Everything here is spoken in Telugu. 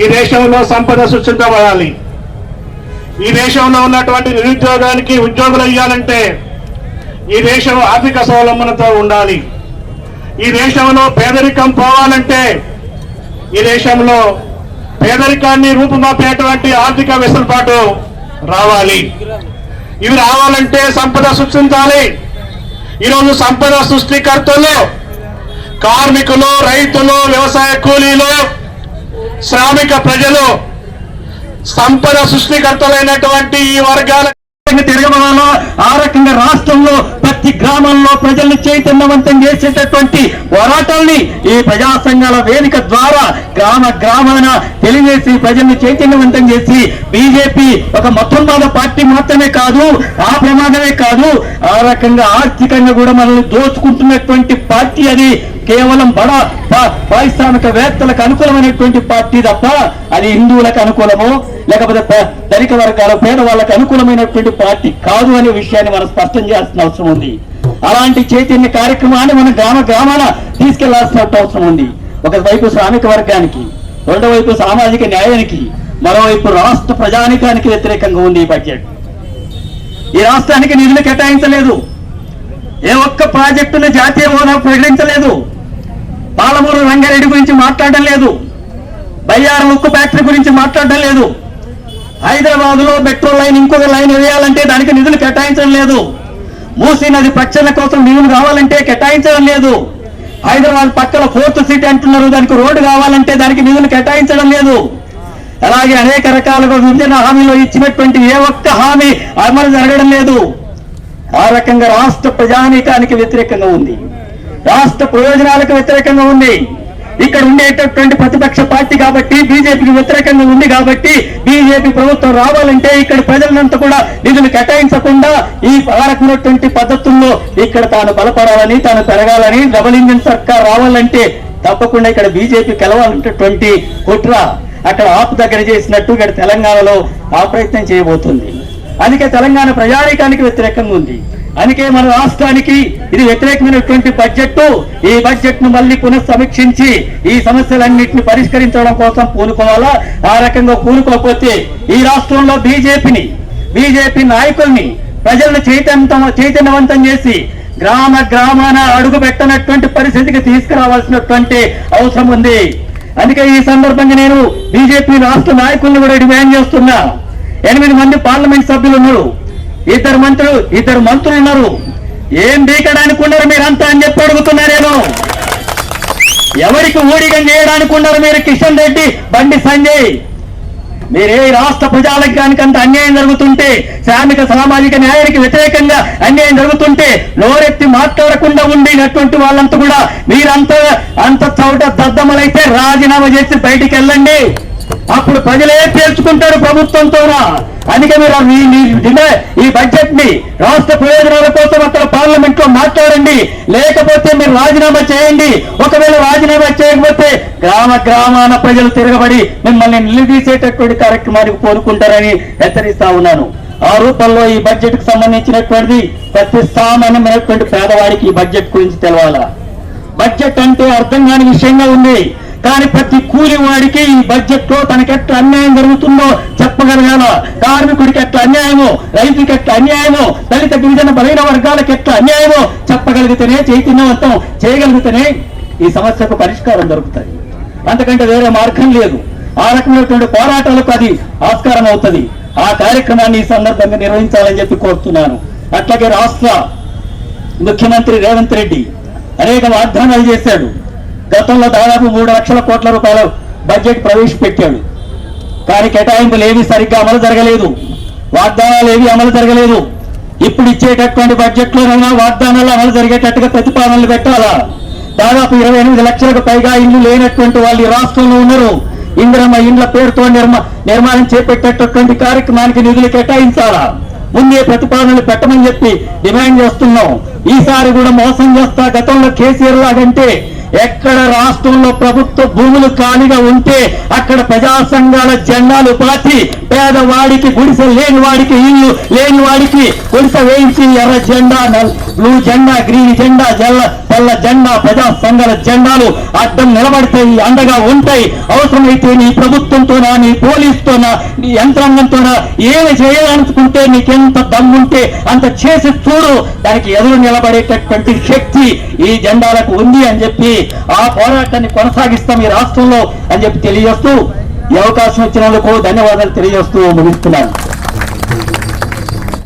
ఈ దేశంలో సంపద సృష్టించబడాలి ఈ దేశంలో ఉన్నటువంటి నిరుద్యోగానికి ఉద్యోగులు ఇవ్వాలంటే ఈ దేశం ఆర్థిక స్వావలంబనతో ఉండాలి. ఈ దేశంలో పేదరికం పోవాలంటే ఈ దేశంలో పేదరికాన్ని రూపుమాపేటువంటి ఆర్థిక వెసులుబాటు రావాలి. ఇవి రావాలంటే సంపద సృష్టించాలి. ఈరోజు సంపద సృష్టికర్తలు కార్మికులు రైతులు వ్యవసాయ కూలీలు శ్రామిక ప్రజలు సంపద సృష్టికర్తలైనటువంటి ఈ వర్గాల తిరగబడాలో ఆ రకంగా రాష్ట్రంలో ప్రతి గ్రామంలో ప్రజల్ని చైతన్యవంతం చేసేటటువంటి పోరాటాల్ని ఈ ప్రజా సంఘాల వేదిక ద్వారా గ్రామ గ్రామాన తెలియజేసి ప్రజల్ని చైతన్యవంతం చేసి బీజేపీ ఒక మొత్తంవాద పార్టీ మాత్రమే కాదు ఆ ప్రమాదమే కాదు ఆ రకంగా ఆర్థికంగా కూడా మనల్ని దోచుకుంటున్నటువంటి పార్టీ అది. కేవలం బడ పా- పారిశ్రామికవేత్తలకు అనుకూలమైనటువంటి పార్టీ తప్ప అది హిందువులకు అనుకూలము లేకపోతే పే- ధనిక వర్గాల పేదవాళ్ళకు అనుకూలమైనటువంటి పార్టీ కాదు అనే విషయాన్ని మనం స్పష్టం చేయాల్సిన అవసరం ఉంది. అలాంటి చైతన్య కార్యక్రమాన్ని మనం గ్రామ గ్రామాన తీసుకెళ్ళాల్సిన అవసరం ఉంది. ఒకవైపు శ్రామిక వర్గానికి రెండో వైపు సామాజిక న్యాయానికి మరోవైపు రాష్ట్ర ప్రజానికానికి వ్యతిరేకంగా ఉంది ఈ బడ్జెట్ ఈ రాష్ట్రానికి నిధులు కేటాయించలేదు. ఏ ఒక్క ప్రాజెక్టును జాతీయ హోదా ప్రకటించలేదు. పాలమూరు రంగారెడ్డి గురించి మాట్లాడడం లేదు. బయ్యారం ఉక్కు ఫ్యాక్టరీ గురించి మాట్లాడడం లేదు. హైదరాబాద్లో మెట్రో లైన్ ఇంకొక లైన్ వేయాలంటే దానికి నిధులు కేటాయించడం లేదు. మూసీ నది ప్రక్షాళన కోసం నిధులు కావాలంటే కేటాయించడం లేదు. హైదరాబాద్ పక్కన ఫోర్త్ సిటీ అంటున్నారు దానికి రోడ్డు కావాలంటే దానికి నిధులు కేటాయించడం లేదు. అలాగే అనేక రకాలుగా విభజన హామీలో ఇచ్చినటువంటి ఏ ఒక్క హామీ అమలు జరగడం లేదు. ఆ రకంగా రాష్ట్ర ప్రజానీకానికి వ్యతిరేకంగా ఉంది. రాష్ట్ర ప్రయోజనాలకు వ్యతిరేకంగా ఉంది. ఇక్కడ ఉండేటటువంటి ప్రతిపక్ష పార్టీ కాబట్టి బీజేపీకి వ్యతిరేకంగా ఉంది కాబట్టి బీజేపీ ప్రభుత్వం రావాలంటే ఇక్కడ ప్రజలంతా కూడా నిధులు కేటాయించకుండా ఈ రకమైనటువంటి పద్ధతుల్లో ఇక్కడ తాను బలపడాలని తాను పెరగాలని డబుల్ ఇంజిన్ సర్కార్ రావాలంటే తప్పకుండా ఇక్కడ బీజేపీ గెలవాలంటటువంటి కుట్ర అక్కడ ఆపు దగ్గర చేసినట్టు ఇక్కడ తెలంగాణలో ఆ ప్రయత్నం చేయబోతుంది. అందుకే తెలంగాణ ప్రజానీకానికి వ్యతిరేకంగా ఉంది. అందుకే మన రాష్ట్రానికి ఇది వ్యతిరేకమైనటువంటి బడ్జెట్ ఈ బడ్జెట్ను మళ్ళీ పునఃసమీక్షించి ఈ సమస్యలన్నింటినీ పరిష్కరించడం కోసం పూనుకోవాలా? ఆ రకంగా పూనుకోకపోతే ఈ రాష్ట్రంలో బీజేపీని బీజేపీ నాయకుల్ని ప్రజలను చైతన్యం చైతన్యవంతం చేసి గ్రామ గ్రామాన అడుగు పెట్టనటువంటి పరిస్థితికి తీసుకురావాల్సినటువంటి అవసరం ఉంది. అందుకే ఈ సందర్భంగా నేను బీజేపీ రాష్ట్ర నాయకులను కూడా డిమాండ్ చేస్తున్నా. ఎనిమిది మంది పార్లమెంట్ సభ్యులు ఉన్నారు. ఇద్దరు మంత్రులు ఇద్దరు మంత్రులు ఉన్నారు. ఏం బీకడానికి ఉన్నారు మీరంతా అని చెప్పి అడుగుతున్నా నేను ఎవరికి ఊడిగం చేయడానికి ఉన్నారు మీరు కిషన్ రెడ్డి బండి సంజయ్. మీరే రాష్ట్ర ప్రజాలకి అంత అన్యాయం జరుగుతుంటే శ్రామిక సామాజిక న్యాయానికి వ్యతిరేకంగా అన్యాయం జరుగుతుంటే నోరెత్తి మాట్లాడకుండా ఉండినటువంటి వాళ్ళంతా కూడా మీరంతా అంత చౌట దద్దమలైతే రాజీనామా చేసి బయటికి వెళ్ళండి. అప్పుడు ప్రజలే తేల్చుకుంటారు ప్రభుత్వంతోనా? అందుకే మీరు ఈ- ఈ బడ్జెట్ని రాష్ట్ర ప్రయోజనాల కోసం అక్కడ పార్లమెంట్లో మాట్లాడండి. లేకపోతే మీరు రాజీనామా చేయండి. ఒకవేళ రాజీనామా చేయకపోతే గ్రామ గ్రామాన ప్రజలు తిరగబడి మిమ్మల్ని నిలదీసేటటువంటి కార్యక్రమానికి కోరుకుంటారని హెచ్చరిస్తా ఉన్నాను. ఆ రూపంలో ఈ బడ్జెట్కు సంబంధించినటువంటిది ప్రతి సామాన్యమైనటువంటి పేదవాడికి ఈ బడ్జెట్ గురించి తెలవాలా? బడ్జెట్ అంటే అర్థం కాని విషయంగా ఉంది. కానీ ప్రతి కూలివాడికి ఈ బడ్జెట్లో తనకెట్లా అన్యాయం జరుగుతుందో చెప్పగలగాల? కార్మికుడికి ఎట్లా అన్యాయమో? రైతుకి ఎట్లా అన్యాయమో? దళిత గిరిజన బలైన వర్గాలకు ఎట్లా అన్యాయమో చెప్పగలిగితేనే చైతన్యవంతం చేయగలిగితేనే ఈ సమస్యకు పరిష్కారం దొరుకుతుంది అంతకంటే వేరే మార్గం లేదు. ఆ రకమైనటువంటి పోరాటాలకు అది ఆస్కారం అవుతుంది. ఆ కార్యక్రమాన్ని ఈ సందర్భంగా నిర్వహించాలని చెప్పి కోరుతున్నాను. అట్లాగే రాష్ట్ర ముఖ్యమంత్రి రేవంత్ రెడ్డి అనేక వాగ్దానాలు చేశాడు. గతంలో దాదాపు మూడు లక్షల కోట్ల రూపాయల బడ్జెట్ ప్రవేశపెట్టాడు. కానీ కేటాయింపులు ఏవి సరిగ్గా అమలు జరగలేదు. వాగ్దానాలు ఏవి అమలు జరగలేదు. ఇప్పుడు ఇచ్చేటటువంటి బడ్జెట్లోనైనా వాగ్దానాలు అమలు జరిగేటట్టుగా ప్రతిపాదనలు పెట్టాలా? దాదాపు ఇరవై ఎనిమిది లక్షలకు పైగా ఇల్లు లేనటువంటి వాళ్ళు ఈ రాష్ట్రంలో ఉన్నారు. ఇందిరమ్మ ఇండ్ల పేరుతో నిర్మా నిర్మాణం చేపట్టేటటువంటి కార్యక్రమానికి నిధులు కేటాయించాలా? ముందే ప్రతిపాదనలు పెట్టమని చెప్పి డిమాండ్ చేస్తున్నాం. ఈసారి కూడా మోసం చేస్తా గతంలో కేసీఆర్ లాగంటే ఎక్కడ రాష్ట్రంలో ప్రభుత్వ భూములు ఖాళీగా ఉంటే అక్కడ ప్రజా సంఘాల జెండాలు పాతి పేదవాడికి గుడిసె లేని వాడికి ఇల్లు లేని వాడికి గుడిసె వేయించి ఎర్ర జెండా బ్లూ జెండా గ్రీన్ జెండా జల్ల తెల్ల జెండా ప్రజా సంఘాల జెండాలు అడ్డం నిలబడితే అండగా ఉంటాయి. అవసరమైతే నీ ప్రభుత్వంతోనా నీ పోలీసుతోనా నీ యంత్రాంగంతోనా ఏమి చేయాలనుకుంటే నీకెంత దమ్ముంటే అంత చేసి చూడు. దానికి ఎదురు నిలబడేటటువంటి శక్తి ఈ జెండాలకు ఉంది అని చెప్పి ఆ పోరాటాన్ని కొనసాగిస్తాం ఈ రాష్ట్రంలో అని చెప్పి తెలియజేస్తూ ఈ అవకాశం ఇచ్చినందుకు ధన్యవాదాలు తెలియజేస్తూ ముగిస్తున్నాను